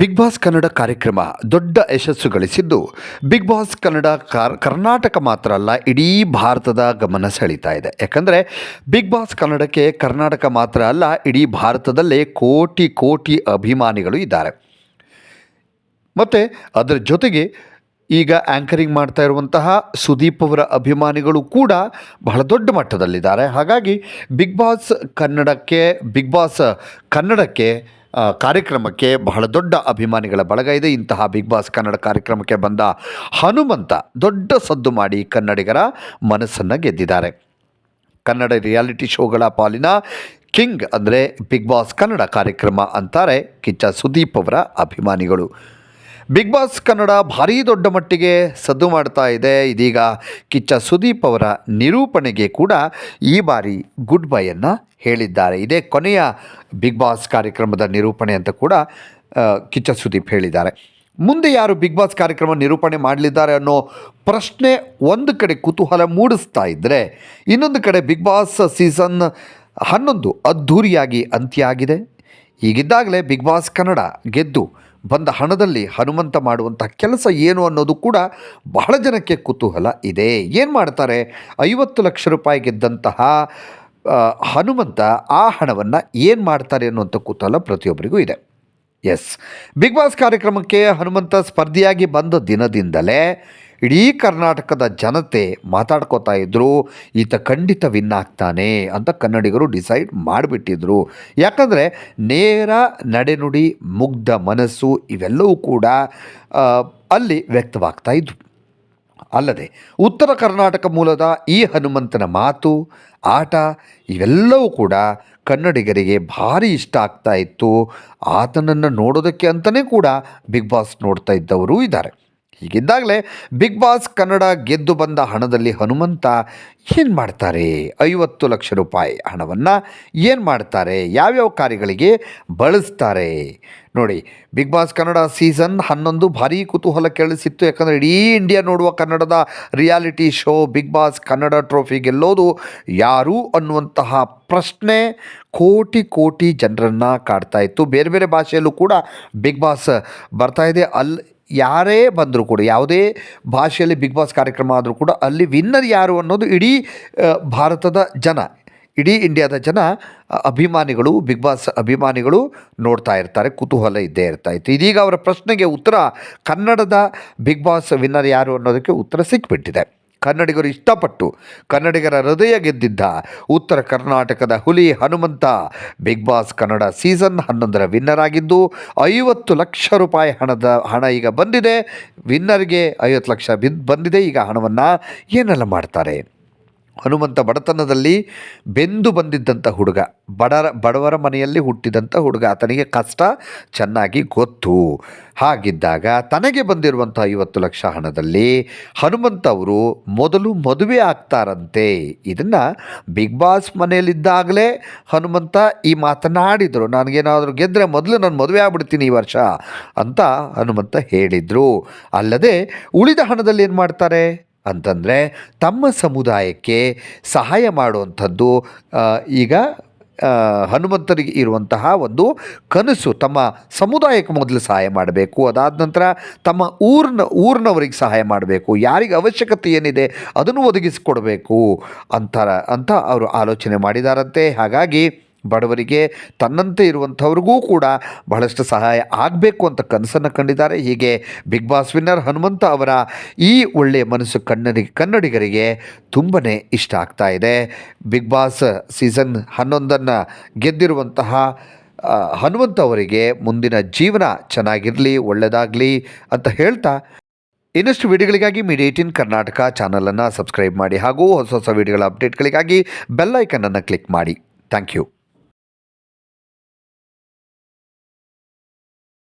Big Boss Kannada ಕಾರ್ಯಕ್ರಮ ದೊಡ್ಡ ಯಶಸ್ಸು ಗಳಿಸಿದ್ದು ಬಿಗ್ ಬಾಸ್ ಕನ್ನಡ ಕರ್ನಾಟಕ ಮಾತ್ರ ಅಲ್ಲ, ಇಡೀ ಭಾರತದ ಗಮನ ಸೆಳೀತಾ ಇದೆ. ಯಾಕಂದರೆ ಬಿಗ್ ಬಾಸ್ ಕನ್ನಡಕ್ಕೆ ಕರ್ನಾಟಕ ಮಾತ್ರ ಅಲ್ಲ, ಇಡೀ ಭಾರತದಲ್ಲೇ ಕೋಟಿ ಕೋಟಿ ಅಭಿಮಾನಿಗಳು ಇದ್ದಾರೆ. ಮತ್ತು, ಅದರ ಜೊತೆಗೆ ಈಗ ಆ್ಯಂಕರಿಂಗ್ ಮಾಡ್ತಾ ಇರುವಂತಹ ಸುದೀಪ್ ಅವರ ಅಭಿಮಾನಿಗಳು ಕೂಡ ಬಹಳ ದೊಡ್ಡ ಮಟ್ಟದಲ್ಲಿದ್ದಾರೆ. ಹಾಗಾಗಿ ಬಿಗ್ ಬಾಸ್ ಕನ್ನಡಕ್ಕೆ ಬಿಗ್ ಬಾಸ್ ಕನ್ನಡಕ್ಕೆ ಕಾರ್ಯಕ್ರಮಕ್ಕೆ ಬಹಳ ದೊಡ್ಡ ಅಭಿಮಾನಿಗಳ ಬಳಗ ಇದೆ. ಇಂತಹ ಬಿಗ್ ಬಾಸ್ ಕನ್ನಡ ಕಾರ್ಯಕ್ರಮಕ್ಕೆ ಬಂದ ಹನುಮಂತ ದೊಡ್ಡ ಸದ್ದು ಮಾಡಿ ಕನ್ನಡಿಗರ ಮನಸ್ಸನ್ನು ಗೆದ್ದಿದ್ದಾರೆ. ಕನ್ನಡ ರಿಯಾಲಿಟಿ ಶೋಗಳ ಪಾಲಿನ ಕಿಂಗ್ ಅಂದರೆ ಬಿಗ್ ಬಾಸ್ ಕನ್ನಡ ಕಾರ್ಯಕ್ರಮ ಅಂತಾರೆ ಕಿಚ್ಚ ಸುದೀಪ್ ಅವರ ಅಭಿಮಾನಿಗಳು. ಬಿಗ್ ಬಾಸ್ ಕನ್ನಡ ಭಾರೀ ದೊಡ್ಡ ಮಟ್ಟಿಗೆ ಸದ್ದು ಮಾಡ್ತಾ ಇದೆ. ಇದೀಗ ಕಿಚ್ಚ ಸುದೀಪ್ ಅವರ ನಿರೂಪಣೆಗೆ ಕೂಡ ಈ ಬಾರಿ ಗುಡ್ ಬೈಯನ್ನು ಹೇಳಿದ್ದಾರೆ. ಇದೇ ಕೊನೆಯ ಬಿಗ್ ಬಾಸ್ ಕಾರ್ಯಕ್ರಮದ ನಿರೂಪಣೆ ಅಂತ ಕೂಡ ಕಿಚ್ಚ ಸುದೀಪ್ ಹೇಳಿದ್ದಾರೆ. ಮುಂದೆ ಯಾರು ಬಿಗ್ ಬಾಸ್ ಕಾರ್ಯಕ್ರಮ ನಿರೂಪಣೆ ಮಾಡಲಿದ್ದಾರೆ ಅನ್ನೋ ಪ್ರಶ್ನೆ ಒಂದು ಕಡೆ ಕುತೂಹಲ ಮೂಡಿಸ್ತಾ ಇದ್ದರೆ ಇನ್ನೊಂದು ಕಡೆ ಬಿಗ್ ಬಾಸ್ ಸೀಸನ್ ಹನ್ನೊಂದು ಅದ್ಧೂರಿಯಾಗಿ ಅಂತ್ಯ ಆಗಿದೆ. ಈಗಿದ್ದಾಗಲೇ ಬಿಗ್ ಬಾಸ್ ಕನ್ನಡ ಗೆದ್ದು ಬಂದ ಹಣದಲ್ಲಿ ಹನುಮಂತ ಮಾಡುವಂಥ ಕೆಲಸ ಏನು ಅನ್ನೋದು ಕೂಡ ಬಹಳ ಜನಕ್ಕೆ ಕುತೂಹಲ ಇದೆ. ಏನು ಮಾಡ್ತಾರೆ? ಐವತ್ತು ಲಕ್ಷ ರೂಪಾಯಿ ಗೆದ್ದಂತಹ ಹನುಮಂತ ಆ ಹಣವನ್ನು ಏನು ಮಾಡ್ತಾರೆ ಅನ್ನುವಂಥ ಕುತೂಹಲ ಪ್ರತಿಯೊಬ್ಬರಿಗೂ ಇದೆ. ಎಸ್ ಬಿಗ್ ಬಾಸ್ ಕಾರ್ಯಕ್ರಮಕ್ಕೆ ಹನುಮಂತ ಸ್ಪರ್ಧಿಯಾಗಿ ಬಂದ ದಿನದಿಂದಲೇ ಇಡೀ ಕರ್ನಾಟಕದ ಜನತೆ ಮಾತಾಡ್ಕೋತಾ ಇದ್ದರು ಈತ ಖಂಡಿತ ವಿನ್ ಆಗ್ತಾನೆ ಅಂತ ಕನ್ನಡಿಗರು ಡಿಸೈಡ್ ಮಾಡಿಬಿಟ್ಟಿದ್ರು. ಯಾಕಂದರೆ ನೇರ ನಡೆನುಡಿ, ಮುಗ್ಧ ಮನಸ್ಸು ಇವೆಲ್ಲವೂ ಕೂಡ ಅಲ್ಲಿ ವ್ಯಕ್ತವಾಗ್ತಾ ಇದ್ವು. ಅಲ್ಲದೆ ಉತ್ತರ ಕರ್ನಾಟಕ ಮೂಲದ ಈ ಹನುಮಂತನ ಮಾತು, ಆಟ ಇವೆಲ್ಲವೂ ಕೂಡ ಕನ್ನಡಿಗರಿಗೆ ಭಾರಿ ಇಷ್ಟ ಆಗ್ತಾ ಇತ್ತು. ಆತನನ್ನು ನೋಡೋದಕ್ಕೆ ಅಂತಲೇ ಕೂಡ ಬಿಗ್ ಬಾಸ್ ನೋಡ್ತಾ ಇದ್ದವರು ಇದ್ದಾರೆ. ಹೀಗಿದ್ದಾಗಲೇ ಬಿಗ್ ಬಾಸ್ ಕನ್ನಡ ಗೆದ್ದು ಬಂದ ಹಣದಲ್ಲಿ ಹನುಮಂತ ಏನು ಮಾಡ್ತಾರೆ? ಐವತ್ತು ಲಕ್ಷ ರೂಪಾಯಿ ಹಣವನ್ನು ಏನು ಮಾಡ್ತಾರೆ? ಯಾವ್ಯಾವ ಕಾರ್ಯಗಳಿಗೆ ಬಳಸ್ತಾರೆ? ನೋಡಿ, ಬಿಗ್ ಬಾಸ್ ಕನ್ನಡ ಸೀಸನ್ ಹನ್ನೊಂದು ಭಾರೀ ಕುತೂಹಲ ಕೇಳಿಸಿತ್ತು ಯಾಕಂದರೆ ಇಡೀ ಇಂಡಿಯಾ ನೋಡುವ ಕನ್ನಡದ reality show Bigg Boss Kannada trophy ಗೆಲ್ಲೋದು ಯಾರು ಅನ್ನುವಂತಹ ಪ್ರಶ್ನೆ ಕೋಟಿ ಕೋಟಿ ಜನರನ್ನು ಕಾಡ್ತಾ ಇತ್ತು. ಬೇರೆ ಬೇರೆ ಭಾಷೆಯಲ್ಲೂ ಕೂಡ ಬಿಗ್ ಬಾಸ್ ಬರ್ತಾ ಇದೆ. ಅಲ್ಲಿ ಯಾರೇ ಬಂದರೂ ಕೂಡ, ಯಾವುದೇ ಭಾಷೆಯಲ್ಲಿ ಬಿಗ್ ಬಾಸ್ ಕಾರ್ಯಕ್ರಮ ಆದರೂ ಕೂಡ ಅಲ್ಲಿ ವಿನ್ನರ್ ಯಾರು ಅನ್ನೋದು ಇಡೀ ಭಾರತದ ಜನ, ಇಡೀ ಇಂಡಿಯಾದ ಜನ ಅಭಿಮಾನಿಗಳು, ಬಿಗ್ ಬಾಸ್ ಅಭಿಮಾನಿಗಳು ನೋಡ್ತಾ ಇರ್ತಾರೆ, ಕುತೂಹಲ ಇದ್ದೇ ಇರ್ತಾ ಇತ್ತು. ಇದೀಗ ಅವರ ಪ್ರಶ್ನೆಗೆ ಉತ್ತರ ಕನ್ನಡದ ಬಿಗ್ ಬಾಸ್ ವಿನ್ನರ್ ಯಾರು ಅನ್ನೋದಕ್ಕೆ ಉತ್ತರ ಸಿಕ್ಬಿಟ್ಟಿದೆ. ಕನ್ನಡಿಗರು ಇಷ್ಟಪಟ್ಟು ಕನ್ನಡಿಗರ ಹೃದಯ ಗೆದ್ದಿದ್ದ ಉತ್ತರ ಕರ್ನಾಟಕದ ಹುಲಿ Hanumantha Bigg Boss Kannada season ಹನ್ನೊಂದರ ವಿನ್ನರ್ ಆಗಿದ್ದು, ಐವತ್ತು ಲಕ್ಷ ರೂಪಾಯಿ ಹಣದ ಹಣ ಈಗ ಬಂದಿದೆ. ವಿನ್ನರ್ಗೆ ಐವತ್ತು ಲಕ್ಷ ಬಿದ್ದು ಬಂದಿದೆ. ಈಗ ಹಣವನ್ನು ಏನೆಲ್ಲ ಮಾಡ್ತಾರೆ? ಹನುಮಂತ ಬಡತನದಲ್ಲಿ ಬೆಂದು ಬಂದಿದ್ದಂಥ ಹುಡುಗ ಬಡರ ಬಡವರ ಮನೆಯಲ್ಲಿ ಹುಟ್ಟಿದಂಥ ಹುಡುಗ. ಆತನಿಗೆ ಕಷ್ಟ, ಚೆನ್ನಾಗಿ ಗೊತ್ತು. ಹಾಗಿದ್ದಾಗ ತನಗೆ ಬಂದಿರುವಂಥ ಐವತ್ತು ಲಕ್ಷ ಹಣದಲ್ಲಿ ಹನುಮಂತ ಅವರು ಮೊದಲು ಮದುವೆ ಆಗ್ತಾರಂತೆ. ಇದನ್ನು ಬಿಗ್ ಬಾಸ್ ಮನೆಯಲ್ಲಿದ್ದಾಗಲೇ ಹನುಮಂತ ಈ ಮಾತನಾಡಿದರು. ನನಗೇನಾದರೂ ಗೆದ್ದರೆ ಮೊದಲು ನಾನು ಮದುವೆ ಆಗ್ಬಿಡ್ತೀನಿ ಈ ವರ್ಷ ಅಂತ ಹನುಮಂತ ಹೇಳಿದರು. ಅಲ್ಲದೆ ಉಳಿದ ಹಣದಲ್ಲಿ ಏನು ಮಾಡ್ತಾರೆ? ಅಂತಂದರೆ ತಮ್ಮ ಸಮುದಾಯಕ್ಕೆ ಸಹಾಯ ಮಾಡುವಂಥದ್ದು ಈಗ ಹನುಮಂತನಿಗೆ ಇರುವಂತಹ ಒಂದು ಕನಸು. ತಮ್ಮ ಸಮುದಾಯಕ್ಕೆ ಮೊದಲು ಸಹಾಯ ಮಾಡಬೇಕು. ಅದಾದ ನಂತರ ತಮ್ಮ ಊರಿನ, ಊರಿನವರಿಗೆ ಸಹಾಯ ಮಾಡಬೇಕು. ಯಾರಿಗೆ ಅವಶ್ಯಕತೆ ಏನಿದೆ ಅದನ್ನು ಒದಗಿಸಿಕೊಡಬೇಕು ಅಂತಾರ, ಅಂತ ಅವರು ಆಲೋಚನೆ ಮಾಡಿದಾರಂತೆ. ಹಾಗಾಗಿ ಬಡವರಿಗೆ ತನ್ನಂತೆ ಇರುವಂಥವ್ರಿಗೂ ಕೂಡ ಬಹಳಷ್ಟು ಸಹಾಯ ಆಗಬೇಕು ಅಂತ ಕನಸನ್ನು ಕಂಡಿದ್ದಾರೆ. ಹೀಗೆ ಬಿಗ್ ಬಾಸ್ ವಿನ್ನರ್ ಹನುಮಂತ ಅವರ ಈ ಒಳ್ಳೆಯ ಮನಸ್ಸು ಕನ್ನಡಿ, ಕನ್ನಡಿಗರಿಗೆ ತುಂಬಾ ಇಷ್ಟ ಆಗ್ತಾ ಇದೆ. ಬಿಗ್ ಬಾಸ್ ಸೀಸನ್ ಹನ್ನೊಂದನ್ನು ಗೆದ್ದಿರುವಂತಹ ಹನುಮಂತ ಅವರಿಗೆ ಮುಂದಿನ ಜೀವನ ಚೆನ್ನಾಗಿರಲಿ ಒಳ್ಳೆಯದಾಗಲಿ ಅಂತ ಹೇಳ್ತಾ ಇನ್ನಷ್ಟು ವಿಡಿಯೋಗಳಿಗಾಗಿ ಮೀಡಿಯಾ ಏಯ್ಟೀನ್ ಕರ್ನಾಟಕ ಚಾನಲನ್ನು ಸಬ್ಸ್ಕ್ರೈಬ್ ಮಾಡಿ ಹಾಗೂ ಹೊಸ ಹೊಸ ವಿಡಿಯೋಗಳ ಅಪ್ಡೇಟ್ಗಳಿಗಾಗಿ ಬೆಲ್ ಐಕನನ್ನು ಕ್ಲಿಕ್ ಮಾಡಿ. Thank you.